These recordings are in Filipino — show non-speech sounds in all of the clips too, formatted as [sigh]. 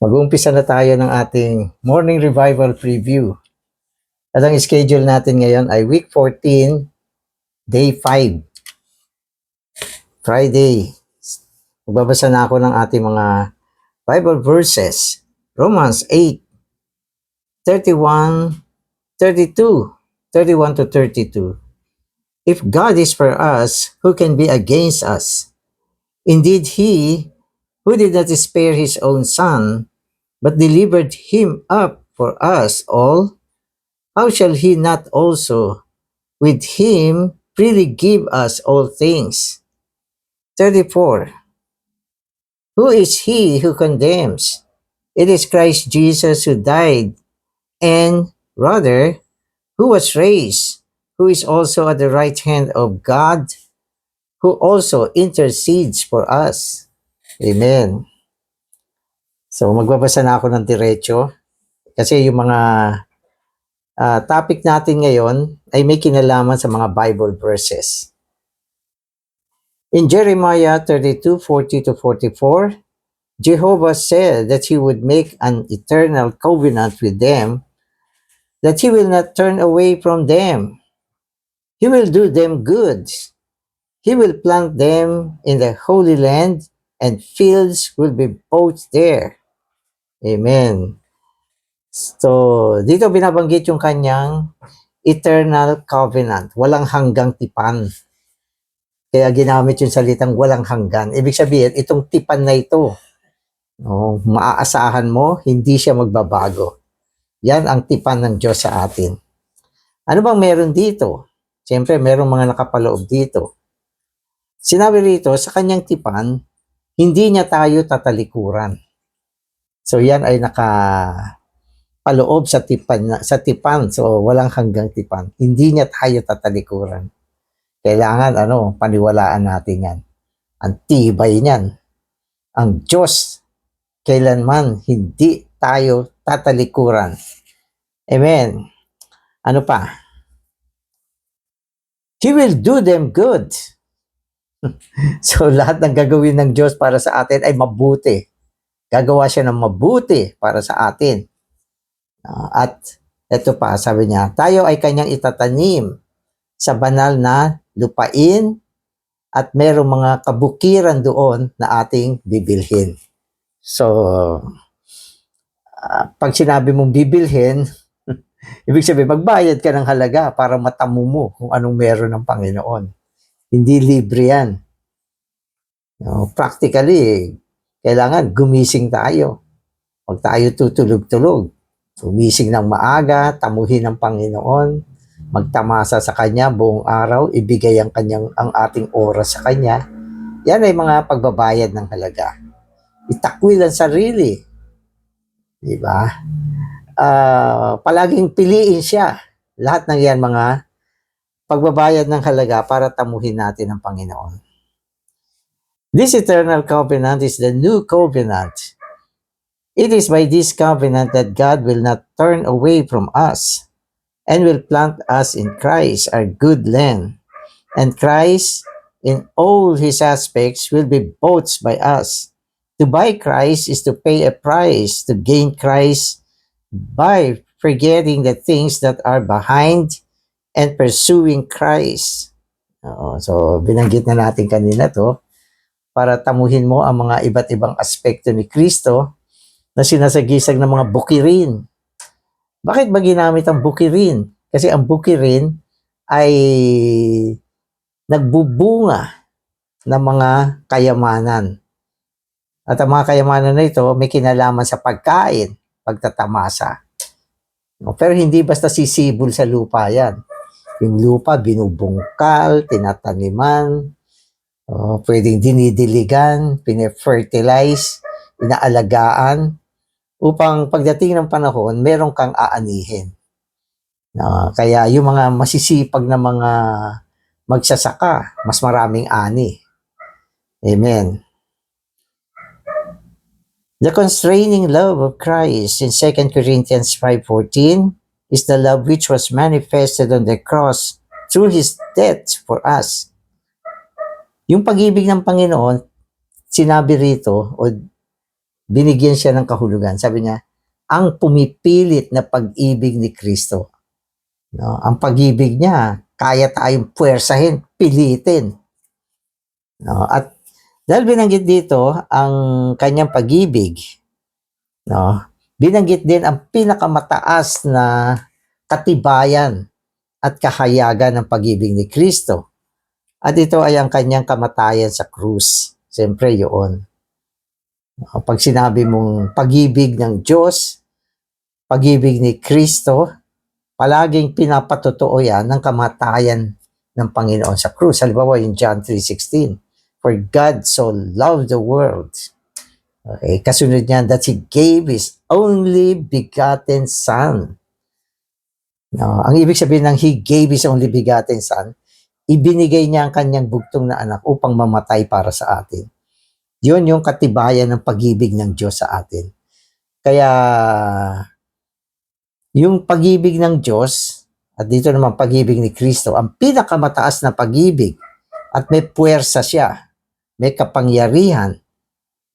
Mag-uumpisa na tayo ng ating morning revival preview. At ang schedule natin ngayon ay week 14, day 5. Friday. Magbabasa na ako ng ating mga Bible verses. Romans 8, 31, 32, 31 to 32. If God is for us, who can be against us? Indeed, He who did not spare His own Son, but delivered Him up for us all, how shall He not also with Him freely give us all things? 34. Who is He who condemns? It is Christ Jesus who died, and rather, who was raised, who is also at the right hand of God, who also intercedes for us. Amen. So magbabasa na ako ng diretso kasi yung mga ah, topic natin ngayon ay may kinalaman sa mga Bible verses. In Jeremiah 32, 40 to 44, Jehovah said that he would make an eternal covenant with them, that he will not turn away from them. He will do them good. He will plant them in the Holy Land, and fields will be both there. Amen. So, dito binabanggit yung kanyang eternal covenant, walang hanggang tipan. Kaya ginamit yung salitang walang hanggan. Ibig sabihin, itong tipan na ito, no, maaasahan mo, hindi siya magbabago. Yan ang tipan ng Diyos sa atin. Ano bang meron dito? Siyempre, merong mga nakapaloob dito. Sinabi rito, sa kanyang tipan, hindi niya tayo tatalikuran. So yan ay naka paloob sa tipan sa tipan. So walang hanggang tipan. Hindi niya tayo tatalikuran. Kailangan ano, paniwalaan natin yan. Ang tibay niyan. Ang Diyos kailanman hindi tayo tatalikuran. Amen. Ano pa? He will do them good. [laughs] so lahat ng gagawin ng Diyos para sa atin ay mabuti gagawa siya ng mabuti para sa atin. Ah, at ito pa, sabi niya, tayo ay kanyang itatanim sa banal na lupain at merong mga kabukiran doon na ating bibilhin. So, ah, pag sinabi mong bibilhin, [laughs] ibig sabihin, magbayad ka ng halaga para matamo mo kung anong meron ng Panginoon. Hindi libre yan. No, practically, kailangan gumising tayo. Huwag tayo tutulog-tulog. Gumising ng maaga, tamuhin ng Panginoon, magtamasa sa Kanya buong araw, ibigay ang, kanyang, ang ating oras sa Kanya. Yan ay mga pagbabayad ng halaga. Itakwil ang sarili. Di ba? Ah, palaging piliin siya. Lahat ng yan mga pagbabayad ng halaga para tamuhin natin ang Panginoon. This eternal covenant is the new covenant. It is by this covenant that God will not turn away from us and will plant us in Christ, our good land. And Christ, in all his aspects, will be bought by us. To buy Christ is to pay a price to gain Christ by forgetting the things that are behind and pursuing Christ. Oo, so, binanggit na natin kanina to para tamuhin mo ang mga iba't ibang aspekto ni Kristo na sinasagisag ng mga bukirin. Bakit ba ginamit ang bukirin? Kasi ang bukirin ay nagbubunga ng mga kayamanan. At ang mga kayamanan na ito may kinalaman sa pagkain, pagtatamasa. Pero hindi basta sisibol sa lupa yan. Yung lupa binubungkal, tinataniman, Oh, pwedeng dinidiligan, pine-fertilize, inaalagaan upang pagdating ng panahon, meron kang aanihin. Ah, kaya yung mga masisipag na mga magsasaka, mas maraming ani. Amen. The constraining love of Christ in 2 Corinthians 5.14 is the love which was manifested on the cross through His death for us. Yung pag-ibig ng Panginoon, sinabi rito, o binigyan siya ng kahulugan. Sabi niya, ang pumipilit na pag-ibig ni Kristo. No, ang pag-ibig niya, kaya tayong puwersahin, pilitin. No, at dahil binanggit dito ang kanyang pag-ibig, no, binanggit din ang pinakamataas na katibayan at kahayagan ng pag-ibig ni Kristo. At ito ay ang kanyang kamatayan sa krus. Siyempre, yun. Pag sinabi mong pag-ibig ng Diyos, pag-ibig ni Kristo, palaging pinapatotoo yan ng kamatayan ng Panginoon sa krus. Halimbawa yung John 3.16, For God so loved the world. Okay, kasunod niyan, that He gave His only begotten Son. No, ang ibig sabihin ng He gave His only begotten Son, ibinigay niya ang kanyang bugtong na anak upang mamatay para sa atin. Yun yung katibayan ng pag-ibig ng Diyos sa atin. Kaya, yung pag-ibig ng Diyos, at dito naman pag-ibig ni Kristo, ang pinakamataas na pag-ibig, at may puwersa siya, may kapangyarihan,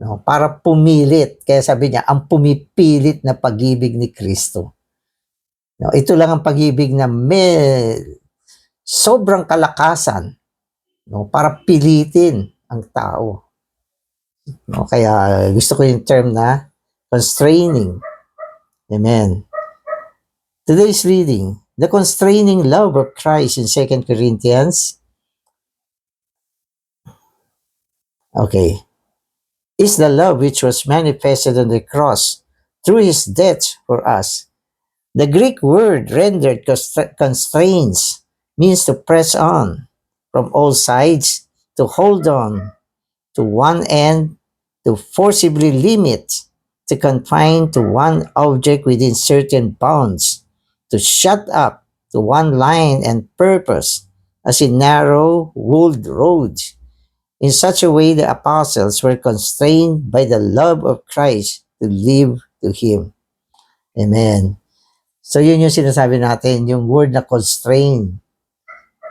no, para pumilit. Kaya sabi niya, ang pumipilit na pag-ibig ni Kristo. No, ito lang ang pag-ibig na may sobrang kalakasan no, para pilitin ang tao. No, kaya gusto ko yung term na constraining. Amen. Today's reading, the constraining love of Christ in 2 Corinthians. Okay. Is the love which was manifested on the cross through his death for us. The Greek word rendered constra- constrains means to press on from all sides, to hold on to one end, to forcibly limit, to confine to one object within certain bounds, to shut up to one line and purpose, as a narrow walled road. In such a way, the apostles were constrained by the love of Christ to live to Him. Amen. So, yun yung sinasabi natin, yung word na constrain.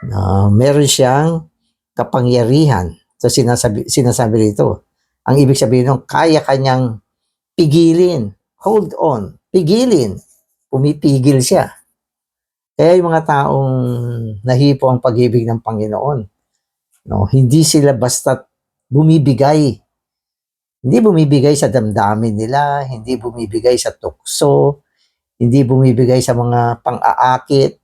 No, meron siyang kapangyarihan. So, sinasabi, sinasabi rito, ang ibig sabihin nung kaya kanyang pigilin, hold on, pigilin, pumipigil siya. Kaya yung mga taong nahipo ang pag-ibig ng Panginoon, no, hindi sila basta bumibigay. Hindi bumibigay sa damdamin nila, hindi bumibigay sa tukso, hindi bumibigay sa mga pang-aakit.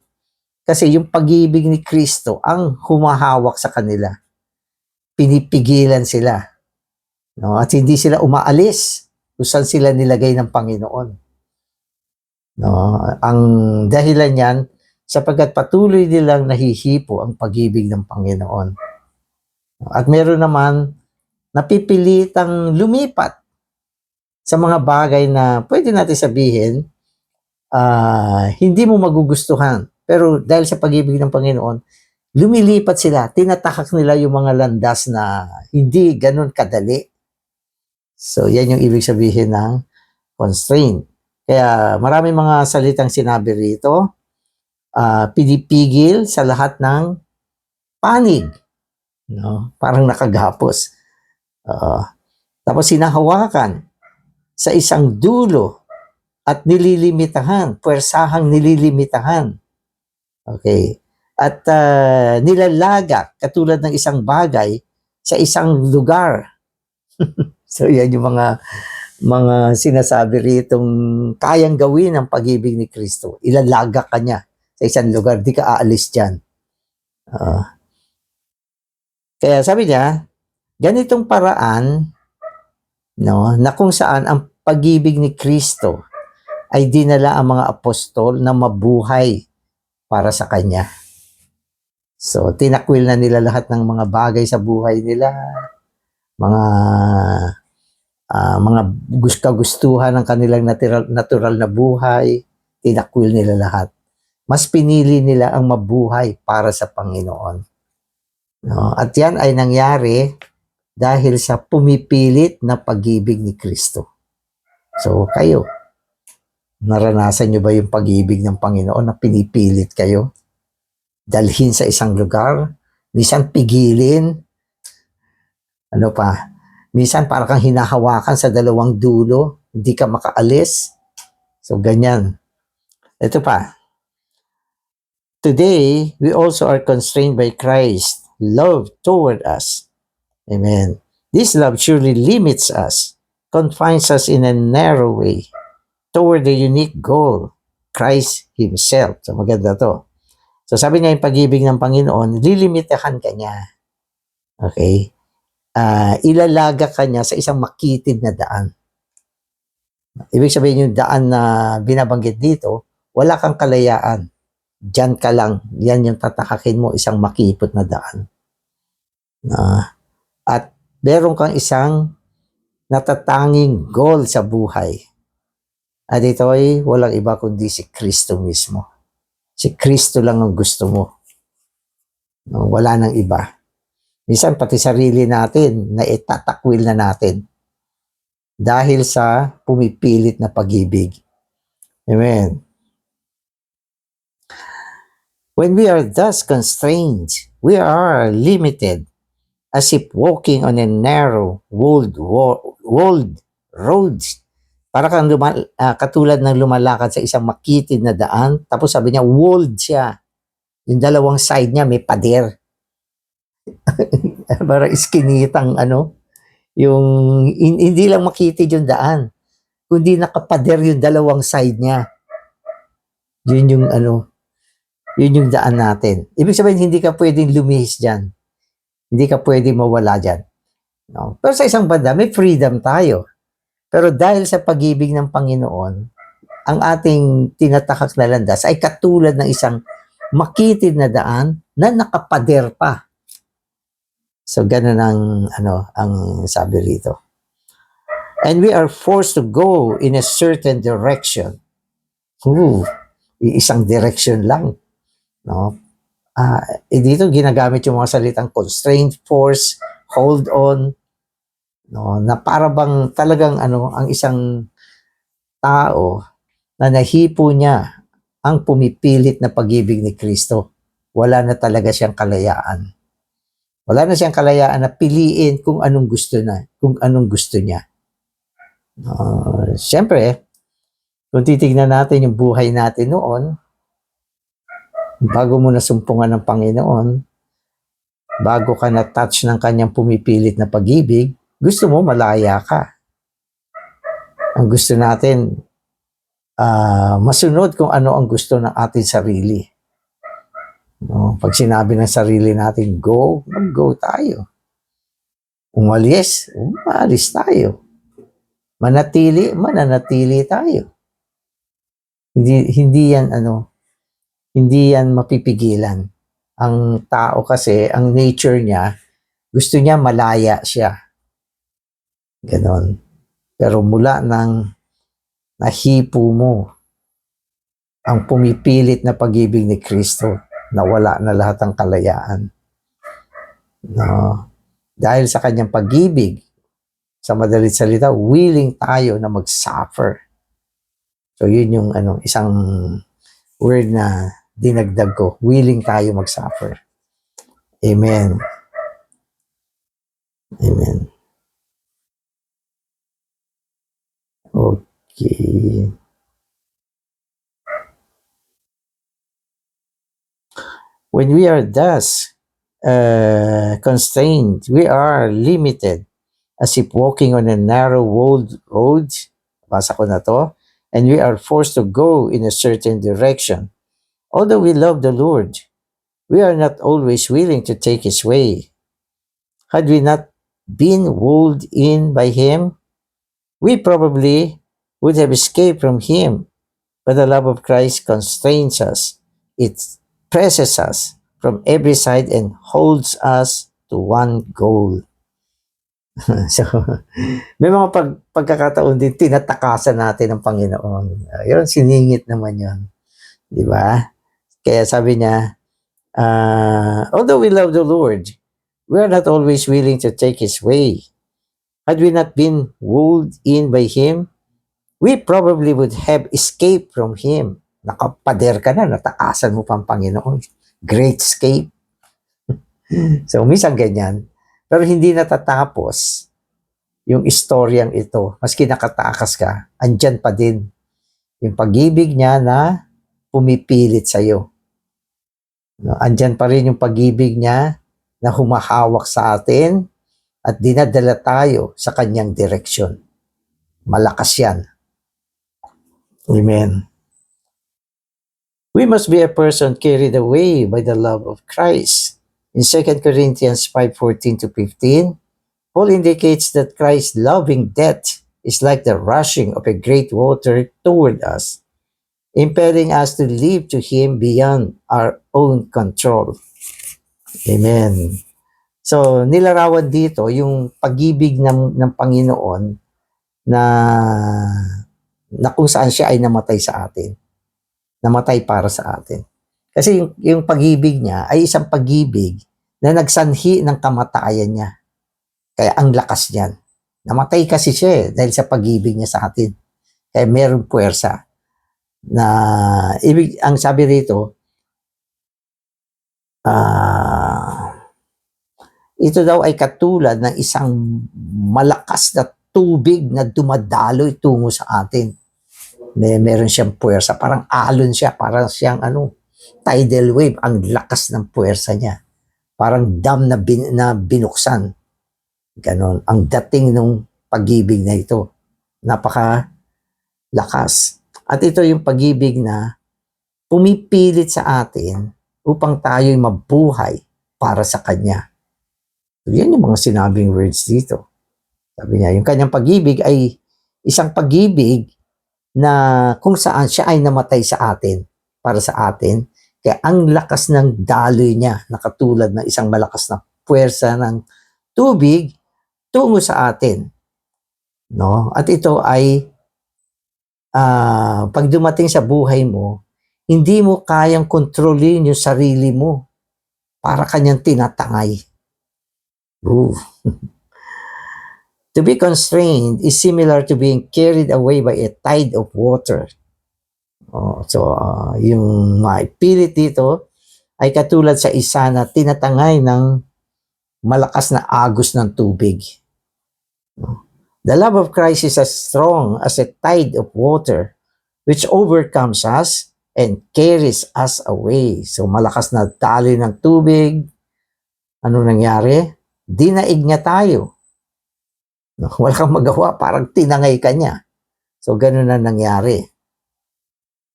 Kasi yung pag-ibig ni Kristo ang humahawak sa kanila. Pinipigilan sila. No? At hindi sila umaalis kung saan sila nilagay ng Panginoon. No? Ang dahilan yan, sapagkat patuloy nilang nahihipo ang pag-ibig ng Panginoon. At meron naman napipilitang lumipat sa mga bagay na pwede natin sabihin ah, hindi mo magugustuhan. Pero dahil sa pag-ibig ng Panginoon, lumilipat sila, tinatahak nila yung mga landas na hindi ganun kadali. So, yan yung ibig sabihin ng constraint. Kaya marami mga salitang sinabi rito, ah, pinipigil sa lahat ng panig. No? Parang nakagapos. Oo. tapos sinahawakan sa isang dulo at nililimitahan, puwersahang nililimitahan. Okay. At ah, nilalagak katulad ng isang bagay sa isang lugar. [laughs] so yan yung mga mga sinasabi ritong kayang gawin ng pag-ibig ni Kristo. Ilalagak ka niya sa isang lugar, di ka aalis dyan. Ah. kaya sabi niya, ganitong paraan no, na kung saan ang pag-ibig ni Kristo ay dinala ang mga apostol na mabuhay para sa Kanya. So, tinakwil na nila lahat ng mga bagay sa buhay nila, mga ah, mga gus- kagustuhan ng kanilang natural, natural na buhay, tinakwil nila lahat. Mas pinili nila ang mabuhay para sa Panginoon. No? At yan ay nangyari dahil sa pumipilit na pag-ibig ni Kristo. So, kayo, naranasan nyo ba yung pag-ibig ng Panginoon na pinipilit kayo? Dalhin sa isang lugar, minsan pigilin, ano pa, Minsan para kang hinahawakan sa dalawang dulo, hindi ka makaalis. So ganyan. Ito pa. Today, we also are constrained by Christ's love toward us. Amen. This love surely limits us, confines us in a narrow way toward the unique goal, Christ Himself. So maganda to. So sabi niya yung pag-ibig ng Panginoon, lilimitahan ka niya. Okay? Ah, ilalaga ka niya sa isang makitid na daan. Ibig sabihin yung daan na binabanggit dito, wala kang kalayaan. Diyan ka lang. Yan yung tatakakin mo, isang makipot na daan. Ah, at meron kang isang natatanging goal sa buhay. At ito ay walang iba kundi si Kristo mismo. Si Kristo lang ang gusto mo. No, wala nang iba. Minsan pati sarili natin na itatakwil na natin dahil sa pumipilit na pag-ibig. Amen. When we are thus constrained, we are limited as if walking on a narrow, walled, wa- walled road. Para kang luma, ah, katulad ng lumalakad sa isang makitid na daan, tapos sabi niya, walled siya. Yung dalawang side niya may pader. [laughs] Para iskinitang ano, yung hin- hindi lang makitid yung daan, kundi nakapader yung dalawang side niya. Yun yung ano, yun yung daan natin. Ibig sabihin, hindi ka pwedeng lumihis dyan. Hindi ka pwedeng mawala dyan. No? Pero sa isang banda, may freedom tayo. Pero dahil sa pag-ibig ng Panginoon, ang ating tinatakak na landas ay katulad ng isang makitid na daan na nakapader pa. So, ganun ang, ano, ang sabi rito. And we are forced to go in a certain direction. Ooh, isang direction lang. No? Ah, eh, dito ginagamit yung mga salitang constraint, force, hold on, no, na para talagang ano ang isang tao na nahipo niya ang pumipilit na pag-ibig ni Kristo. Wala na talaga siyang kalayaan. Wala na siyang kalayaan na piliin kung anong gusto na, kung anong gusto niya. Uh, Siyempre, kung titignan natin yung buhay natin noon, bago mo nasumpungan ng Panginoon, bago ka na-touch ng kanyang pumipilit na pag-ibig, gusto mo malaya ka. Ang gusto natin, ah, masunod kung ano ang gusto ng ating sarili. No? Pag sinabi ng sarili natin, go, mag-go tayo. Umalis, umalis tayo. Manatili, mananatili tayo. Hindi, hindi yan ano, hindi yan mapipigilan. Ang tao kasi, ang nature niya, gusto niya malaya siya. Ganon. Pero mula nang nahipo mo ang pumipilit na pag-ibig ni Kristo, nawala na lahat ng kalayaan. No. Dahil sa kanyang pag-ibig, sa madalit salita, willing tayo na mag-suffer. So yun yung ano, isang word na dinagdag ko, willing tayo mag-suffer. Amen. Amen. When we are thus uh, constrained, we are limited as if walking on a narrow walled road. Basa ko na to. And we are forced to go in a certain direction. Although we love the Lord, we are not always willing to take His way. Had we not been walled in by Him, we probably would have escaped from Him. But the love of Christ constrains us, it presses us from every side and holds us to one goal. [laughs] so, may mga pag, pagkakataon din, tinatakasan natin ng Panginoon. Uh, yun, siningit naman yun. Di ba? Kaya sabi niya, uh, although we love the Lord, we are not always willing to take His way. Had we not been wooed in by Him, we probably would have escaped from Him. Nakapader ka na, natakasan mo pang Panginoon. Great escape. [laughs] so, minsan ganyan. Pero hindi natatapos yung istoryang ito, maski nakatakas ka, andyan pa din yung pag-ibig niya na pumipilit sa iyo. No, andyan pa rin yung pag-ibig niya na humahawak sa atin at dinadala tayo sa kanyang direksyon. Malakas yan. Amen. We must be a person carried away by the love of Christ. In 2 Corinthians 5:14 to 15, Paul indicates that Christ's loving death is like the rushing of a great water toward us, impelling us to live to Him beyond our own control. Amen. So, nilarawan dito yung pag-ibig ng, ng Panginoon na, na kung saan siya ay namatay sa atin. Namatay para sa atin. Kasi yung, yung pag-ibig niya ay isang pag-ibig na nagsanhi ng kamatayan niya. Kaya ang lakas niyan. Namatay kasi siya eh, dahil sa pag-ibig niya sa atin. Kaya meron puwersa na ibig ang sabi rito ah ito daw ay katulad ng isang malakas na tubig na dumadaloy tungo sa atin. May meron siyang puwersa, parang alon siya, parang siyang ano, tidal wave, ang lakas ng puwersa niya. Parang dam na, bin, na binuksan. Ganon. Ang dating ng pag-ibig na ito. Napaka lakas. At ito yung pag-ibig na pumipilit sa atin upang tayo'y mabuhay para sa Kanya. So, yan yung mga sinabing words dito. Sabi niya, yung kanyang pag-ibig ay isang pag-ibig na kung saan siya ay namatay sa atin, para sa atin. Kaya ang lakas ng daloy niya, na katulad ng isang malakas na puwersa ng tubig, tungo sa atin. No? At ito ay ah, pag dumating sa buhay mo, hindi mo kayang kontrolin yung sarili mo para kanyang tinatangay. Ooh. [laughs] to be constrained is similar to being carried away by a tide of water. Oh, so, ah, yung maipilit dito ay katulad sa isa na tinatangay ng malakas na agos ng tubig. The love of Christ is as strong as a tide of water which overcomes us and carries us away. So malakas na tali ng tubig. Ano nangyari? Dinaig niya tayo. No, [laughs] Wala kang magawa, parang tinangay ka niya. So ganun na nangyari.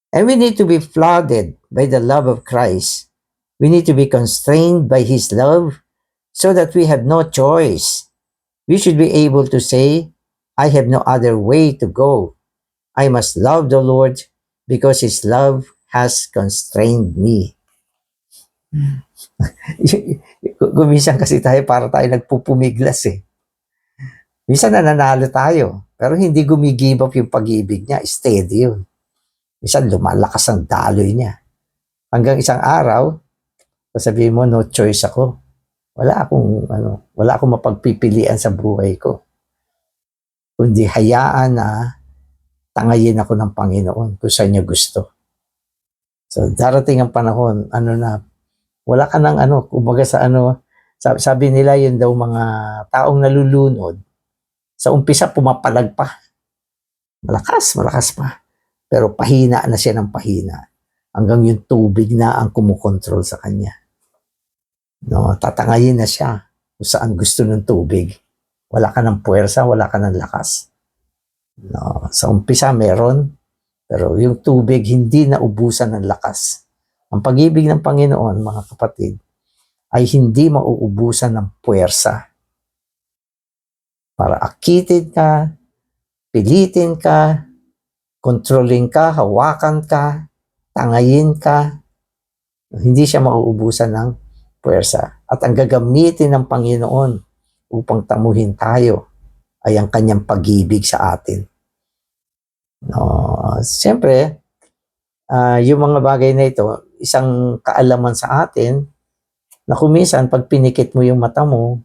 And we need to be flooded by the love of Christ. We need to be constrained by His love so that we have no choice. We should be able to say, I have no other way to go. I must love the Lord because His love has constrained me. [laughs] Gumisan kasi tayo para tayo nagpupumiglas eh. Minsan nananalo tayo, pero hindi gumigive up yung pag-ibig niya. Steady yun. Minsan lumalakas ang daloy niya. Hanggang isang araw, sasabihin mo, no choice ako. Wala akong, ano, wala akong mapagpipilian sa buhay ko. Kundi hayaan na tangayin ako ng Panginoon kung saan niya gusto. So, darating ang panahon, ano na, wala ka ng ano, kumbaga sa ano, sabi, nila yun daw mga taong nalulunod, sa umpisa pumapalag pa. Malakas, malakas pa. Pero pahina na siya ng pahina. Hanggang yung tubig na ang kumukontrol sa kanya. No, tatangayin na siya kung saan gusto ng tubig. Wala ka ng puwersa, wala ka ng lakas. No, sa umpisa meron, pero yung tubig hindi na ubusan ng lakas. Ang pag-ibig ng Panginoon, mga kapatid, ay hindi mauubusan ng puwersa. Para akitin ka, pilitin ka, controlling ka, hawakan ka, tangayin ka. Hindi siya mauubusan ng puwersa. At ang gagamitin ng Panginoon upang tamuhin tayo ay ang kanyang pag-ibig sa atin. No, siyempre, ah, yung mga bagay na ito, isang kaalaman sa atin na kumisan pag pinikit mo yung mata mo,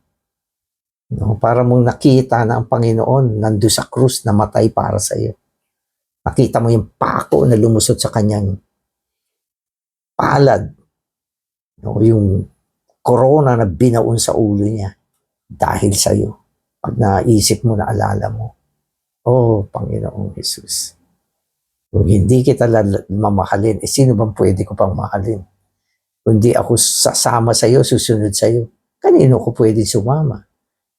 no, para mong nakita na ang Panginoon nando sa krus na matay para sa iyo. Nakita mo yung pako na lumusot sa kanyang palad. No, yung corona na binaon sa ulo niya dahil sa iyo. Pag naisip mo, naalala mo, Oh, Panginoong Jesus. Kung hindi kita mamahalin, eh sino bang pwede ko pang mahalin? Kundi ako sasama sa iyo, susunod sa iyo. Kanino ko pwede sumama?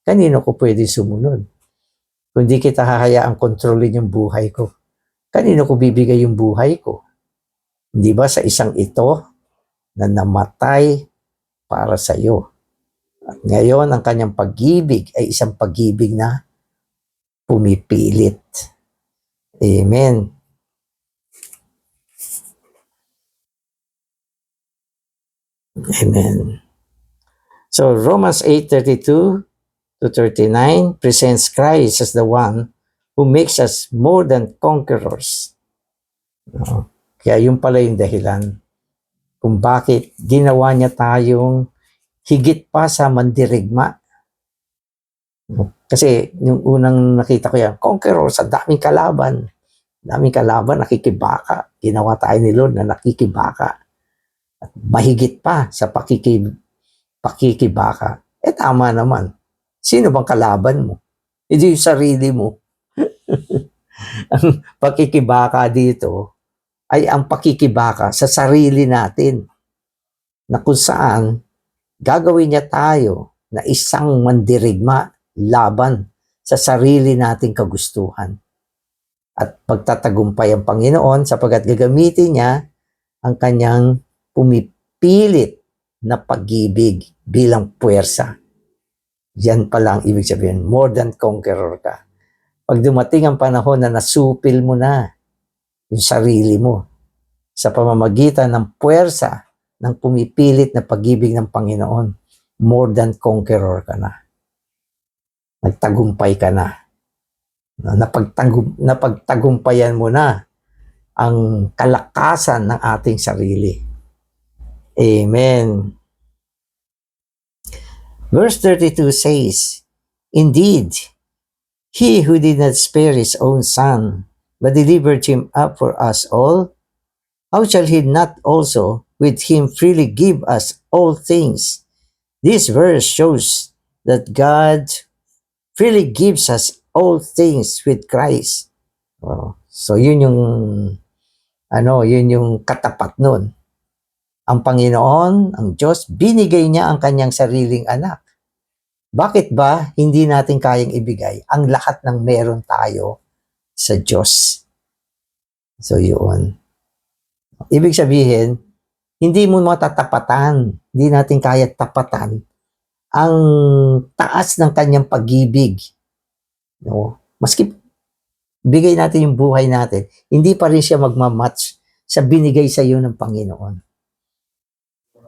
Kanino ko pwede sumunod? Kundi kita hahayaang kontrolin yung buhay ko. Kanino ko bibigay yung buhay ko? Hindi ba sa isang ito na namatay para sa iyo? At ngayon, ang kanyang pag-ibig ay isang pag-ibig na pumipilit. Amen. Amen. So Romans 8:32 to 39 presents Christ as the one who makes us more than conquerors. No? Kaya yung pala yung dahilan kung bakit ginawa niya tayong higit pa sa mandirigma. Kasi yung unang nakita ko yan, conquerors, sa daming kalaban. Daming kalaban, nakikibaka. Ginawa tayo ni Lord na nakikibaka. At mahigit pa sa pakiki, pakikibaka. Eh tama naman. Sino bang kalaban mo? Hindi yung sarili mo. [laughs] ang pakikibaka dito ay ang pakikibaka sa sarili natin na kung saan gagawin niya tayo na isang mandirigma laban sa sarili nating kagustuhan. At pagtatagumpay ang Panginoon sapagkat gagamitin niya ang kanyang pumipilit na pag-ibig bilang puwersa. Yan pala ang ibig sabihin, more than conqueror ka. Pag dumating ang panahon na nasupil mo na yung sarili mo sa pamamagitan ng puwersa ng pumipilit na pag-ibig ng Panginoon, more than conqueror ka na. Nagtagumpay ka na. Napagtagum, napagtagumpayan mo na ang kalakasan ng ating sarili. Amen. Verse 32 says, Indeed, he who did not spare his own son, but delivered him up for us all, how shall he not also with him freely give us all things? This verse shows that God freely gives us all things with Christ. Oh, so yun yung ano, yun yung katapat nun. Ang Panginoon, ang Diyos, binigay niya ang kanyang sariling anak. Bakit ba hindi natin kayang ibigay ang lahat ng meron tayo sa Diyos? So yun. Ibig sabihin, hindi mo matatapatan, hindi natin kaya tapatan ang taas ng kanyang pag-ibig. No? Maski bigay natin yung buhay natin, hindi pa rin siya magmamatch sa binigay sa iyo ng Panginoon.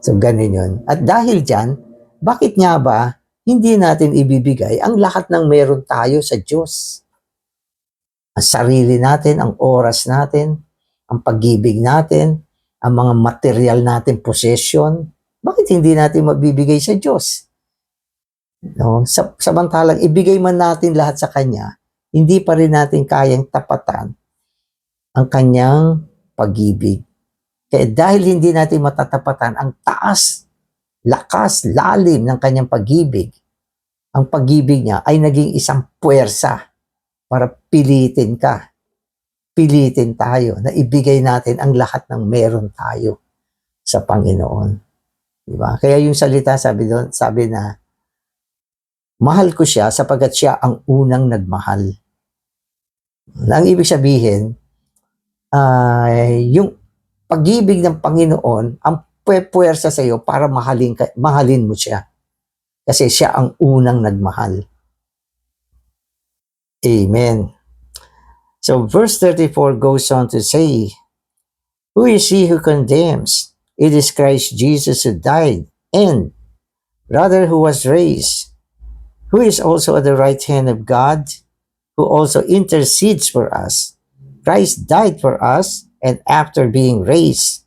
So, ganun yun. At dahil dyan, bakit nga ba hindi natin ibibigay ang lahat ng meron tayo sa Diyos? Ang sarili natin, ang oras natin, ang pag-ibig natin, ang mga material natin, possession, bakit hindi natin mabibigay sa Diyos? No? Sa, samantalang ibigay man natin lahat sa Kanya, hindi pa rin natin kayang tapatan ang Kanyang pag-ibig. Kaya dahil hindi natin matatapatan ang taas, lakas, lalim ng Kanyang pag-ibig, ang pag-ibig niya ay naging isang puwersa para pilitin ka. Pilitin tayo na ibigay natin ang lahat ng meron tayo sa Panginoon. Diba? Kaya yung salita sabi doon, sabi na mahal ko siya sapagkat siya ang unang nagmahal. Ang ibig sabihin, uh, yung pag-ibig ng Panginoon ang puwersa sa iyo para mahalin, ka, mahalin mo siya. Kasi siya ang unang nagmahal. Amen. So verse 34 goes on to say, Who is he who condemns? It is Christ Jesus who died, and rather who was raised, who is also at the right hand of God, who also intercedes for us. Christ died for us, and after being raised,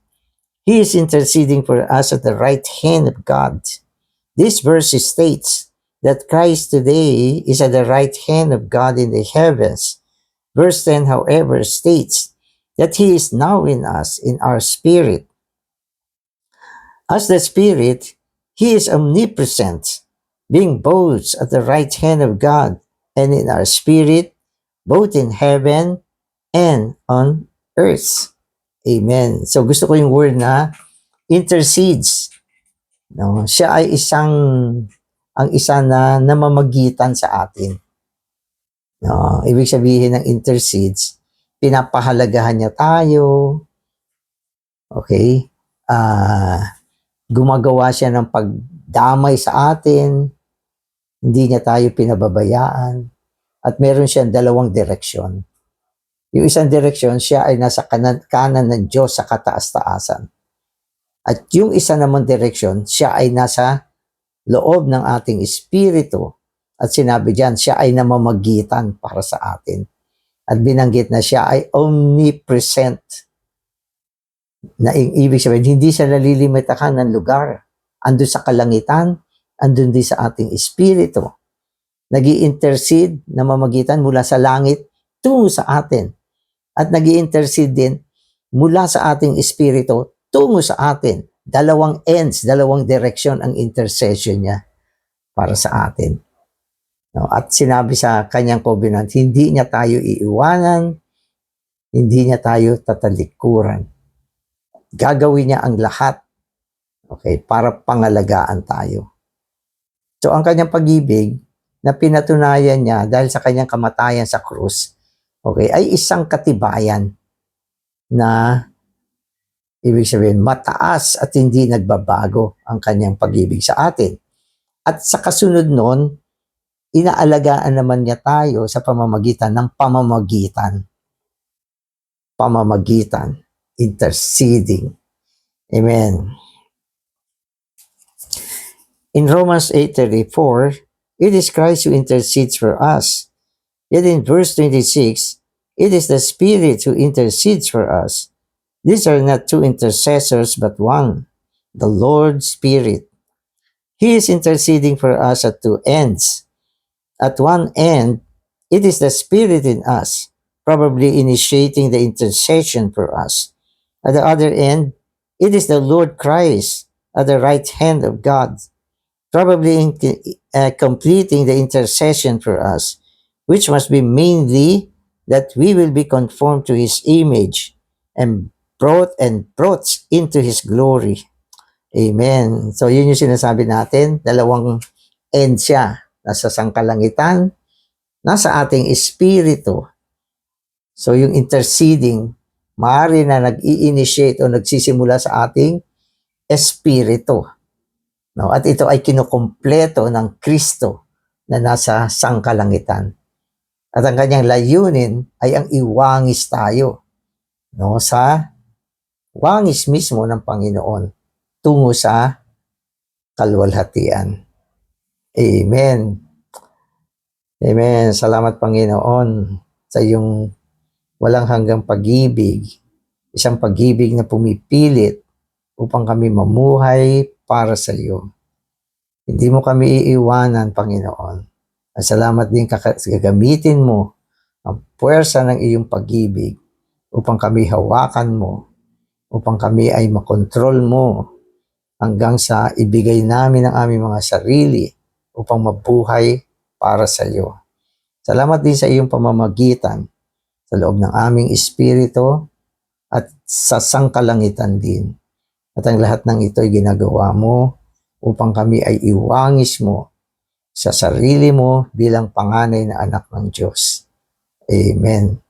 he is interceding for us at the right hand of God. This verse states that Christ today is at the right hand of God in the heavens. Verse 10, however, states that he is now in us, in our spirit. As the spirit, he is omnipresent being both at the right hand of God and in our spirit, both in heaven and on earth. Amen. So gusto ko yung word na intercedes. No, siya ay isang ang isa na namamagitan sa atin. No, ibig sabihin ng intercedes, pinapahalagahan niya tayo. Okay? Ah, gumagawa siya ng pagdamay sa atin. Hindi niya tayo pinababayaan. At meron siyang dalawang direksyon. Yung isang direksyon, siya ay nasa kanan, kanan ng Diyos sa kataas-taasan. At yung isa naman direksyon, siya ay nasa loob ng ating espiritu. At sinabi diyan, siya ay namamagitan para sa atin. At binanggit na siya ay omnipresent. Na ibig sabihin, hindi siya nalilimitakan ng lugar. Andun sa kalangitan, andun din sa ating espiritu. nag intercede namamagitan mula sa langit tungo sa atin. At nag intercede din mula sa ating espiritu tungo sa atin. Dalawang ends, dalawang direction ang intercession niya para sa atin. No? At sinabi sa kanyang covenant, hindi niya tayo iiwanan, hindi niya tayo tatalikuran. Gagawin niya ang lahat okay, para pangalagaan tayo. So ang kanyang pag-ibig na pinatunayan niya dahil sa kanyang kamatayan sa krus, okay, ay isang katibayan na ibig sabihin mataas at hindi nagbabago ang kanyang pag-ibig sa atin. At sa kasunod nun, inaalagaan naman niya tayo sa pamamagitan ng pamamagitan. Pamamagitan. Interceding. Amen. In Romans 8.34, it is Christ who intercedes for us. Yet in verse 26, it is the Spirit who intercedes for us. These are not two intercessors, but one, the Lord Spirit. He is interceding for us at two ends. At one end, it is the Spirit in us, probably initiating the intercession for us. At the other end, it is the Lord Christ at the right hand of God, probably in, uh, completing the intercession for us, which must be mainly that we will be conformed to His image and brought and brought into His glory. Amen. So yun yung sinasabi natin, dalawang end siya. Nasa sangkalangitan, nasa ating espiritu. So yung interceding, maaari na nag-i-initiate o nagsisimula sa ating espiritu. No? At ito ay kinukumpleto ng Kristo na nasa sangkalangitan. At ang kanyang layunin ay ang iwangis tayo no, sa wangis mismo ng Panginoon tungo sa kalwalhatian. Amen. Amen. Salamat Panginoon sa iyong walang hanggang pag-ibig. Isang pag-ibig na pumipilit upang kami mamuhay para sa iyo. Hindi mo kami iiwanan, Panginoon. At salamat din gagamitin mo ang puwersa ng iyong pag-ibig upang kami hawakan mo, upang kami ay makontrol mo hanggang sa ibigay namin ang aming mga sarili upang mabuhay para sa iyo. Salamat din sa iyong pamamagitan sa loob ng aming espiritu at sa sangkalangitan din. At ang lahat ng ito ay ginagawa mo upang kami ay iwangis mo sa sarili mo bilang panganay na anak ng Diyos. Amen.